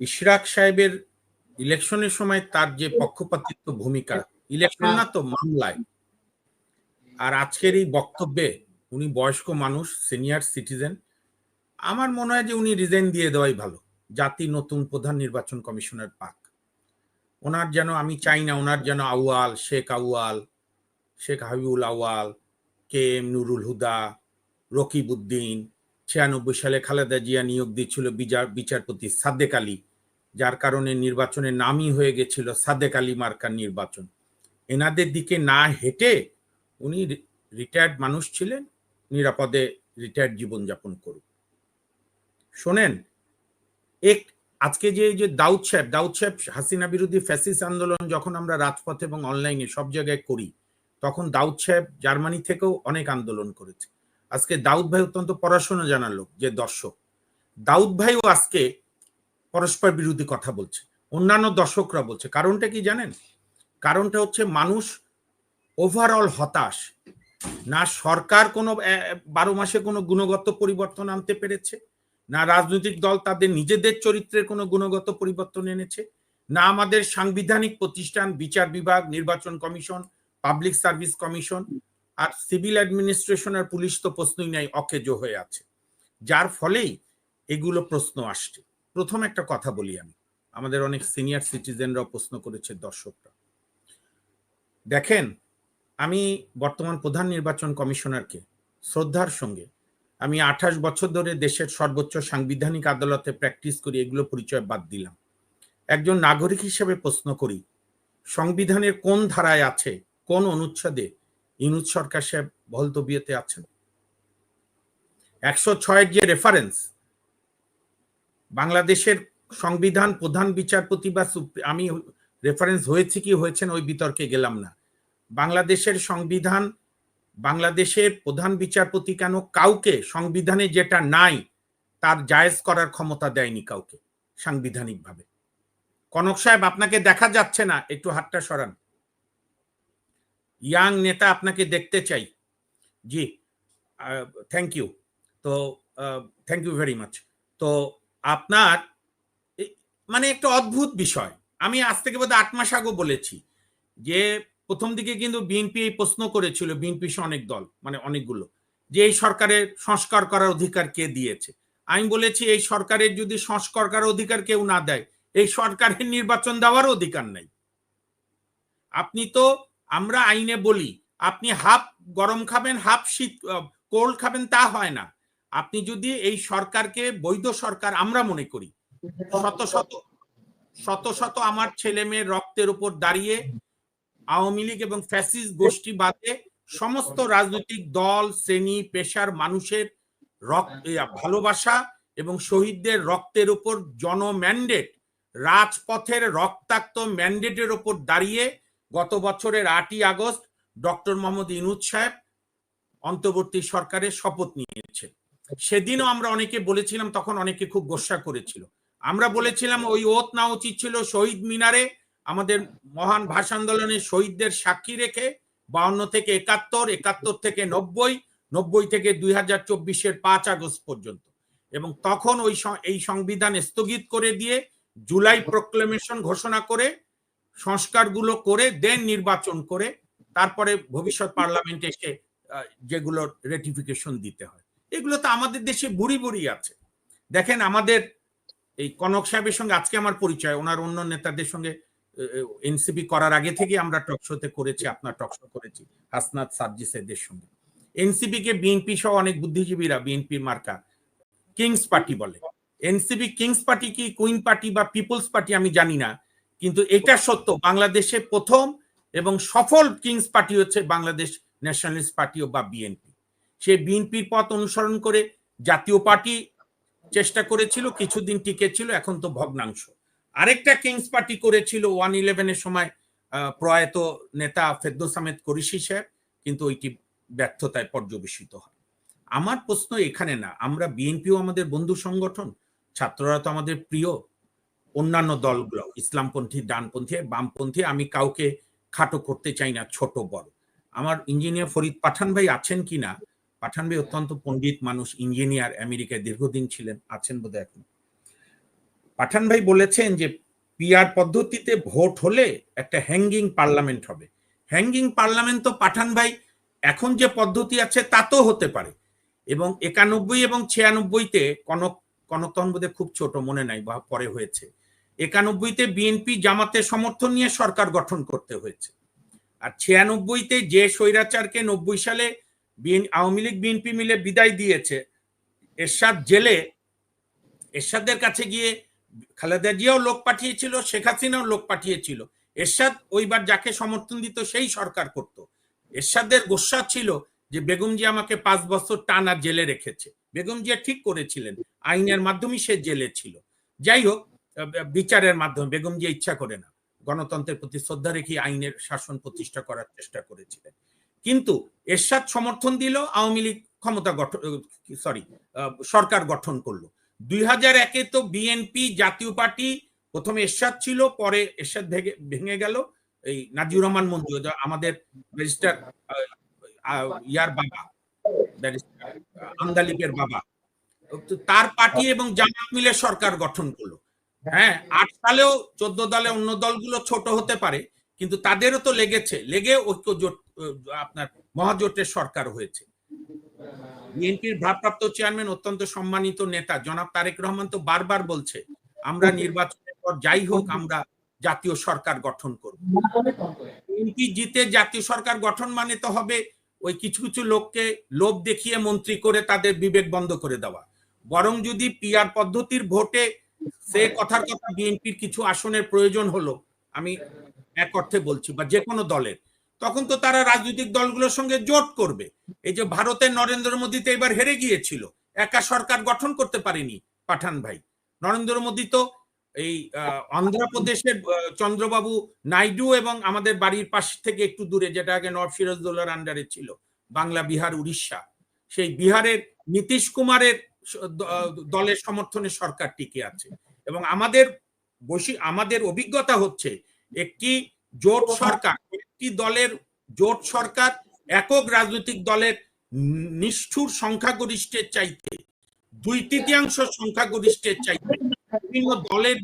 ইশরাক সাহেবের ইলেকশনের সময় তার যে পক্ষপাতিত্ব ভূমিকা, ইলেকশন না তো মামলায়। আর আজকের এই বক্তব্যে উনি বয়স্ক মানুষ, সিনিয়র সিটিজেন, আমার মনে হয় যে উনি রিজাইন দিয়ে দেওয়াই ভালো, জাতি নতুন প্রধান নির্বাচন কমিশনের পাক। ওনার যেন, আমি চাই না ওনার যেন আউয়াল, শেখ আউয়াল, শেখ হাবিবুল আউয়াল, কে এম নুরুল হুদা, রকিবউদ্দিন ছিয়ানব্বই সালে খালেদা জিয়া নিয়োগ দিচ্ছিল বিচার বিচারপতি সাদ্দেক আলী, যার কারণে নির্বাচনের নামই হয়ে গেছিল সাদ্দেক আলী মার্কার নির্বাচন। এনাদের দিকে না হেঁটে উনি রিটায়ার্ড মানুষ ছিলেন, নিরাপদে রিটায়ার্ড জীবনযাপন করুক। শোনেন, এক আজকে যে যে দাউদ সাহেব দাউদ সাহেব হাসিনা বিরোধী ফ্যাসিস আন্দোলন যখন আমরা রাজপথ এবং অনলাইনে সব জায়গায় করি, তখন দাউদ সাহেব জার্মানি থেকেও অনেক আন্দোলন করেছে। আজকে দাউদ ভাই অত্যন্ত পড়াশোনা জানার লোক, যে দর্শক। দাউদ ভাইও আজকে পরস্পর বিরোধী কথা বলছে, অন্যান্য দর্শকরা বলছে। কারণটা কি জানেন? কারণটা হচ্ছে মানুষ ওভারঅল হতাশ। না সরকার কোনো বারো মাসে কোনো গুণগত পরিবর্তন আনতে পেরেছে, না রাজনৈতিক দল তাদের নিজেদের চরিত্রের কোনো গুণগত পরিবর্তন এনেছে, না আমাদের সাংবিধানিক প্রতিষ্ঠান, বিচার বিভাগ, নির্বাচন কমিশন পাবলিক সার্ভিস কমিশন আর সিভিল অ্যাডমিনিস্ট্রেশন আর পুলিশ তো প্রশ্নই নাই, অকেজো হয়ে আছে। যার ফলেই এগুলো প্রশ্ন আসছে। প্রথম একটা কথা বলি আমি। আমাদের অনেক সিনিয়র সিটিজেনরাও প্রশ্ন করেছে দর্শকরা। দেখেন, আমি বর্তমান প্রধান নির্বাচন কমিশনারকে শ্রদ্ধার সঙ্গে আমি আঠাশ বছর ধরে দেশের সর্বোচ্চ সাংবিধানিক আদালতে প্র্যাকটিস করি, এগুলো পরিচয় বাদ দিলাম। একজন নাগরিক হিসেবে প্রশ্ন করি, সংবিধানের কোন ধারায় আছে, কোন অনুচ্ছেদে ইনুজ সরকার সাহেব বহলতবিয়তে আছেন। একশো ছয়ের যে রেফারেন্স বাংলাদেশের সংবিধান প্রধান বিচারপতি বা আমি রেফারেন্স হয়েছে কি হয়েছেন ওই বিতর্কে গেলাম না। বাংলাদেশের সংবিধান, বাংলাদেশের প্রধান বিচারপতি কেন কাউকে সংবিধানে যেটা নাই, তার জায়েজ করার ক্ষমতা দেয়নি কাউকে, সাংবিধানিকভাবে। কনক সাহেব, আপনাকে দেখা যাচ্ছে না, একটু হাতটা সরান। ইয়াং নেতা আপনাকে দেখতে চাই। জি থ্যাংক ইউ তো থ্যাংক ইউ ভেরি মাচ তো, আপনার মানে একটা অদ্ভুত বিষয়। আমি আজ থেকে বোধহয় আট মাস আগে বলেছি যে, প্রথম দিকে কিন্তু বিএনপি এই প্রশ্ন করেছিল, বিএনপি অনেক দল মানে অনেকগুলো, যে এই সরকারের সংস্কার করার অধিকার কে দিয়েছে? আমি বলেছি, এই সরকারের যদি সংস্কার করার অধিকার কেউ না দেয়, এই সরকারের নির্বাচন দেওয়ার অধিকার নেই। আপনি তো আমরা আইনে বলি, আপনি হাফ গরম খাবেন, হাফ শীত কোল্ড খাবেন, তা হয় না। আপনি যদি এই সরকারকে, বৈধ সরকার আমরা মনে করি, শত শত শত শত আমার ছেলে মেয়ের রক্তের উপর দাঁড়িয়ে আওয়ামী লীগ এবং ফ্যাসিস গোষ্ঠী বাদে সমস্ত রাজনৈতিক দল, শ্রেণি, পেশার মানুষের রক্ত ভালোবাসা এবং শহীদদের রক্তের উপর জন ম্যান্ডেট রাজপথের রক্তাক্ত ম্যান্ডেটের উপর দাঁড়িয়ে গত বছরের আটই আগস্ট ডক্টর মোহাম্মদ ইনুদ সাহেব অন্তর্বর্তী সরকারের শপথ নিয়েছে সেদিনও আমরা অনেকে বলেছিলাম, তখন অনেকে খুব গোসা করেছিল। আমরা বলেছিলাম, ওই ওত না উচিত ছিল শহীদ মিনারে আমাদের মহান ভাষা আন্দোলনের শহীদদের সাক্ষী রেখে বাউন্ন থেকে একাত্তর একাত্তর থেকে নব্বই নব্বই থেকে দুই হাজার চব্বিশের পাঁচ আগস্ট পর্যন্ত। এবং তখন ওই এই সংবিধান স্থগিত করে দিয়ে জুলাই প্রক্লেমেশন ঘোষণা করে সংস্কারগুলো করে, দেন নির্বাচন করে, তারপরে ভবিষ্যৎ পার্লামেন্টে এসে যেগুলো রেটিফিকেশন দিতে হয়। এগুলো তো আমাদের দেশে বুড়ি বুড়ি আছে। দেখেন আমাদের এই কনক সাহেবের সঙ্গে আজকে আমার পরিচয়। ওনার অন্য নেতাদের সঙ্গে এনসিপি করার আগে থেকে আমরা টকশোতে করেছি, আপনার টকশো করেছি, হাসনাত সার্জিসেদের সঙ্গে। এনসিপি কে বিএনপি সহ অনেক বুদ্ধিজীবীরা বিএনপির মার্কা, কিংস পার্টি বলে। এনসিপি কিংস পার্টি কি, কুইন পার্টি বা পিপলস পার্টি আমি জানি না। কিন্তু এটা সত্য, বাংলাদেশে প্রথম এবং সফল কিংস পার্টি হচ্ছে বাংলাদেশ ন্যাশনালিস্ট পার্টি বা বিএনপি সে বিএনপির পথ অনুসরণ করে জাতীয় পার্টি চেষ্টা করেছিল, কিছুদিন টিকে ছিল এখন তো ভগ্নাংশ। আরেকটা কিংস পার্টি করেছিল ওয়ান ইলেভেনের সময় প্রয়াত নেতা ফেদ্দোস আহমেদ করিসি সাহেব, কিন্তু ওইটি ব্যর্থতায় পর্যবেসিত হয়। আমার প্রশ্ন এখানে না, আমরা বিএনপিও আমাদের বন্ধু সংগঠন, ছাত্ররা তো আমাদের প্রিয় অন্যান্য দলগুলো, ইসলামপন্থী, ডানপন্থী, বামপন্থী, আমি কাউকে খাটো করতে চাই না, ছোট, বড়। আমার ইঞ্জিনিয়ার ফরিদ পাঠান ভাই আছেন কি না? পাঠান ভাই অত্যন্ত পণ্ডিত মানুষ, ইঞ্জিনিয়ার, আমেরিকায় দীর্ঘদিন ছিলেন, আছেন বোধহয় এখন। পাঠান ভাই বলেছেন যে, পিআর পদ্ধতিতে ভোট হলে একটা হ্যাঙ্গিং পার্লামেন্ট হবে। হ্যাঙ্গিং পার্লামেন্ট তো পাঠান ভাই, এখন যে পদ্ধতি আছে তা তো হতে পারে। এবং একানব্বই এবং ছিয়ানব্বইতে কনক, কনকতন বোধে খুব ছোট, মনে নাই, বা পরে হয়েছে। একানব্বইতে বিএনপি জামাতের সমর্থন নিয়ে সরকার গঠন করতে হয়েছে। আর ছিয়ানব্বইতে যে স্বৈরাচারকে নব্বই সালে আওয়ামী লীগ, বিএনপি মিলে বিদায় দিয়েছে, এরশাদ জেলে, এরশাদের কাছে গিয়ে খালেদা জিয়াও লোক পাঠিয়েছিল, শেখ হাসিনাও লোক পাঠিয়েছিল। এরশাদ ওইবার যাকে সমর্থন দিত সেই সরকার করত। এরশাদের গোসা ছিল যে বেগম জিয়া আমাকে পাঁচ বছর টানা জেলে রেখেছে। বেগম জিয়া ঠিক করেছিলেন, আইনের মাধ্যমে সে জেলে ছিল। যাই হোক বিচারের মাধ্যমে, বেগম জিয়া ইচ্ছা করে না। গণতন্ত্রের প্রতি শ্রদ্ধা রেখে আইনের শাসন প্রতিষ্ঠা করার চেষ্টা করেছিলেন। কিন্তু এরশাদ সমর্থন দিল, আওয়ামী লীগ ক্ষমতা গঠন সরি সরকার গঠন করল। দুই হাজার একে তো বিএনপি জাতীয় পার্টি, প্রথমে এরশাদ ছিল, পরে এরশাদ ভেঙে ভেঙে গেল। এই নাজিউর রহমান মঞ্জু আমাদের ব্যারিস্টার ইয়ার বাবা, ব্যারিস্টার আমদালিকের বাবা। তার পার্টি এবং জামাত মিলে সরকার গঠন করল। হ্যাঁ আট সালেও চোদ্দ দলে অন্য দলগুলো ছোট হতে পারে, কিন্তু তাদেরও তো লেগেছে, লেগে ঐক্য জোট আপনার মহাজোটের সরকার হয়েছে। বিএনপির ভারপ্রাপ্ত চেয়ারম্যান অত্যন্ত সম্মানিত নেতা, জনাব তারেক রহমান তো বারবার বলছে, আমরা নির্বাচনের পর যাই হোক, আমরা জাতীয় সরকার গঠন করব। বিএনপি জিতে জাতীয় সরকার গঠন মানে তো হবে ওই কিছু কিছু লোককে লোভ দেখিয়ে মন্ত্রী করে তাদের বিবেক বন্ধ করে দেওয়া। বরং যদি পিআর পদ্ধতির ভোটে সে কথার কথা বিএনপির কিছু আসনের প্রয়োজন হলো, আমি এক অর্থে বলছি, বা যে কোনো দলের। তখন তো তারা রাজনৈতিক দলগুলোর সঙ্গে জোট করবে। এই যে ভারতের নরেন্দ্র মোদীতে এবার হেরে গিয়েছিল, একা সরকার গঠন করতে পারেনি পাঠান ভাই। নরেন্দ্র মোদী তো এই অন্ধ্রপ্রদেশের চন্দ্রবাবু নাইডু এবং আমাদের বাড়ির পাশ থেকে একটু দূরে, যেটা আগে নব সিরাজদৌল্লার আন্ডারে ছিল, বাংলা বিহার উড়িষ্যা। সেই বিহারের নীতিশ কুমারের দলের সমর্থনে সরকার টিকে আছে। এবং আমাদের বসি আমাদের অভিজ্ঞতা হচ্ছে, একটি জোট সরকার, একটি দলের জোট সরকার একক রাজনৈতিক দলের নিষ্ঠুর সংখ্যাগরিষ্ঠের চাইতে, দুই তৃতীয়াংশ সংখ্যাগরিষ্ঠের চাইতে বিভিন্ন দলের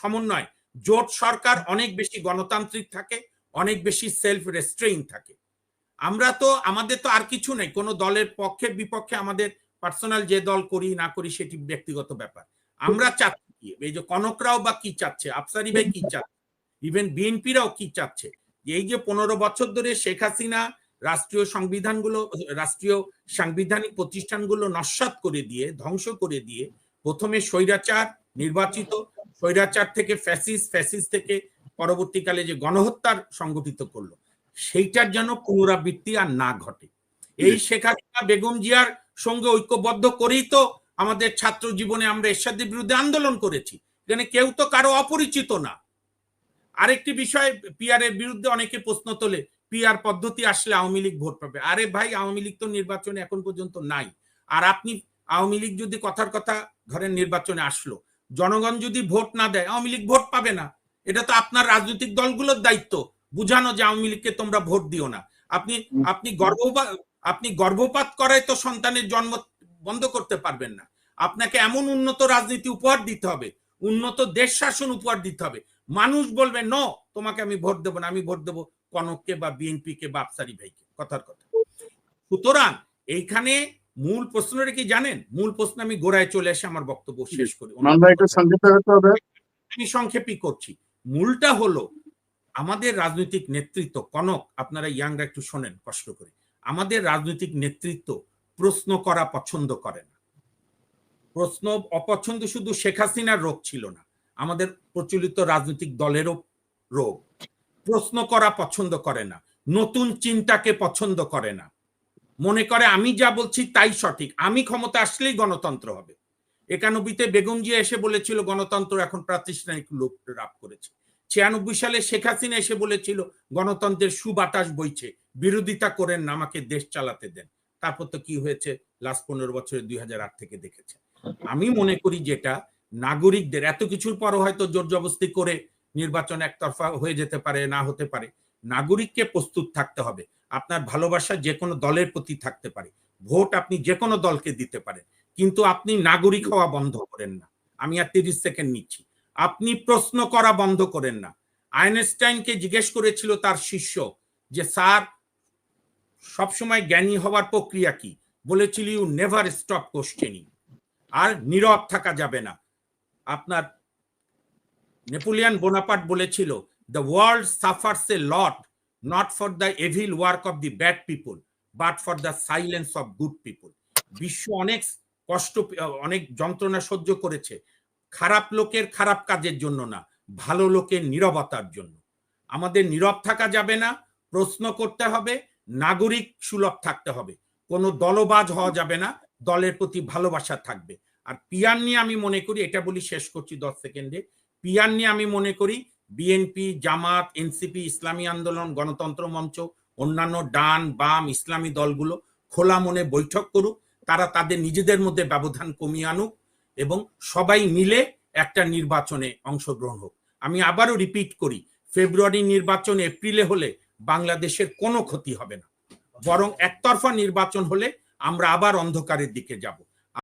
সমন্বয়, জোট সরকার অনেক বেশি গণতান্ত্রিক থাকে, অনেক বেশি সেলফ রেস্ট্রেইন থাকে। আমরা তো, আমাদের তো আর কিছু নেই, কোনো দলের পক্ষে, বিপক্ষে আমাদের পার্সোনাল যে দল করি না করি সেটি ব্যক্তিগত ব্যাপার। আমরা চাচ্ছি এই যে কনকরাও বা কি চাচ্ছে? আফসারি ভাই কি চাচ্ছে? ইভেন বিএনপিরাও কি চাচ্ছে? এই যে পনেরো বছর ধরে শেখ হাসিনা রাষ্ট্রীয় সংবিধানগুলো রাষ্ট্রীয় সাংবিধানিক প্রতিষ্ঠানগুলো নস্বাত করে দিয়ে ধ্বংস করে দিয়ে প্রথমে স্বৈরাচার নির্বাচিত স্বৈরাচার থেকে ফ্যাসিস ফ্যাসিস থেকে পরবর্তীকালে যে গণহত্যার সংগঠিত করল সেইটার যেন পুনরাবৃত্তি আর না ঘটে। এই শেখ হাসিনা বেগম জিয়ার সঙ্গে ঐক্যবদ্ধ করেই তো আমাদের ছাত্র জীবনে আমরা এরশাদের বিরুদ্ধে আন্দোলন করেছি। এখানে কেউ তো কারও অপরিচিত না। আরেকটি বিষয় পিআর এর বিরুদ্ধে অনেকে প্রশ্ন তোলে পিআর পদ্ধতি আসলে আওয়ামী লীগ ভোট পাবে। আরে ভাই, আওয়ামী লীগ তো নির্বাচনে এখন পর্যন্ত নাই। আর আপনি আওয়ামী লীগ যদি কথার কথা ধরেন নির্বাচনে আসলো, জনগণ যদি ভোট না দেয়, আওয়ামী লীগ ভোট পাবে না। এটা তো আপনার রাজনৈতিক দলগুলোর দায়িত্ব। বুঝানো যে আওয়ামী লীগকে তোমরা ভোট দিও না। আপনি আপনি গর্ভপাত আপনি গর্ভপাত করায় তো সন্তানের জন্ম বন্ধ করতে পারবেন না। আপনাকে এমন উন্নত রাজনীতি উপহার দিতে হবে উন্নত দেশ শাসন উপহার দিতে হবে। মানুষ বলবে ন তোমাকে আমি ভোট দেবো না আমি ভোট দেবো কনককে বা বিএনপি কে বা আফসারি ভাইকে। কথার কথা। সুতরাং এইখানে মূল প্রশ্নটা কি জানেন? মূল প্রশ্ন আমি গোড়ায় চলে এসে আমার বক্তব্য শেষ করি। আমি সংক্ষেপই করছি। মূলটা হলো আমাদের রাজনৈতিক নেতৃত্ব কনক আপনারা ইয়াংরা একটু শোনেন কষ্ট করে। আমাদের রাজনৈতিক নেতৃত্ব প্রশ্ন করা পছন্দ করে না। প্রশ্ন অপছন্দ শুধু শেখ হাসিনার রোগ ছিল না, আমাদের প্রচলিত রাজনৈতিক দলেরও রোগ। প্রশ্ন করা পছন্দ করে না, নতুন চিন্তাকে পছন্দ করে না। মনে করে আমি যা বলছি তাই সঠিক, আমি ক্ষমতা আসলেই গণতন্ত্র হবে। একানব্বইতে বেগম জিয়া এসে বলেছিল, গণতন্ত্র এখন প্রাতিষ্ঠানিক লোক লাভ করেছে। ছিয়ানব্বই সালে শেখ হাসিনা এসে বলেছিল, গণতন্ত্রের সুবাতাস বইছে। বিরোধিতা করেন আমাকে দেশ চালাতে দেন। তারপর তো কি হয়েছে? লাস্ট পনেরো বছরে দুই থেকে দেখেছে। আমি মনে করি যেটা নাগরিকদের, এত কিছুর পরও হয়তো জোর জবস্তি করে নির্বাচন একতরফা হয়ে যেতে পারে, না হতে পারে। নাগরিককে প্রস্তুত থাকতে হবে। আপনার ভালোবাসা যে কোনো দলের প্রতি থাকতে পারে। ভোট আপনি যে কোনো দলকে দিতে পারেন। কিন্তু আপনি নাগরিক হওয়া বন্ধ করেন না। আমি আর তিরিশ সেকেন্ড নিচ্ছি। আপনি প্রশ্ন করা বন্ধ করেন না। আইনস্টাইনকে জিজ্ঞেস করেছিল তার শিষ্য যে, স্যার সবসময় জ্ঞানী হওয়ার প্রক্রিয়া কি? বলেছিল ইউ নেভার স্টপ কোশ্চেনিং আর নীরব থাকা যাবে না। আপনার নেপোলিয়ান বোনাপার্ট বলেছিল the world suffers a lot not for the evil work of the bad people but for the silence of good people বিশ্ব অনেক কষ্ট, অনেক যন্ত্রণা সহ্য করেছে। খারাপ লোকের খারাপ কাজের জন্য না, ভালো লোকের নীরবতার জন্য। আমাদের নীরব থাকা যাবে না, প্রশ্ন করতে হবে নাগরিক সুলভ থাকতে হবে। কোনো দলবাজ হওয়া যাবে না, দলের প্রতি ভালোবাসা থাকবে। আর পিয়ার নিয়ে আমি মনে করি, এটা বলি শেষ করছি দশ সেকেন্ডে, পিয়ার নিয়ে আমি মনে করি বিএনপি জামাত এনসিপি ইসলামী আন্দোলন, গণতন্ত্র মঞ্চ, অন্যান্য ডান, বাম, ইসলামী দলগুলো খোলা মনে বৈঠক করুক, তারা তাদের নিজেদের মধ্যে ব্যবধান কমিয়ে আনুক এবং সবাই মিলে একটা নির্বাচনে অংশগ্রহণ হোক। আমি আবারও রিপিট করি, ফেব্রুয়ারি নির্বাচন এপ্রিলে হলে বাংলাদেশের কোনো ক্ষতি হবে না। বরং একতরফা নির্বাচন হলে আমরা আবার অন্ধকারের দিকে যাব।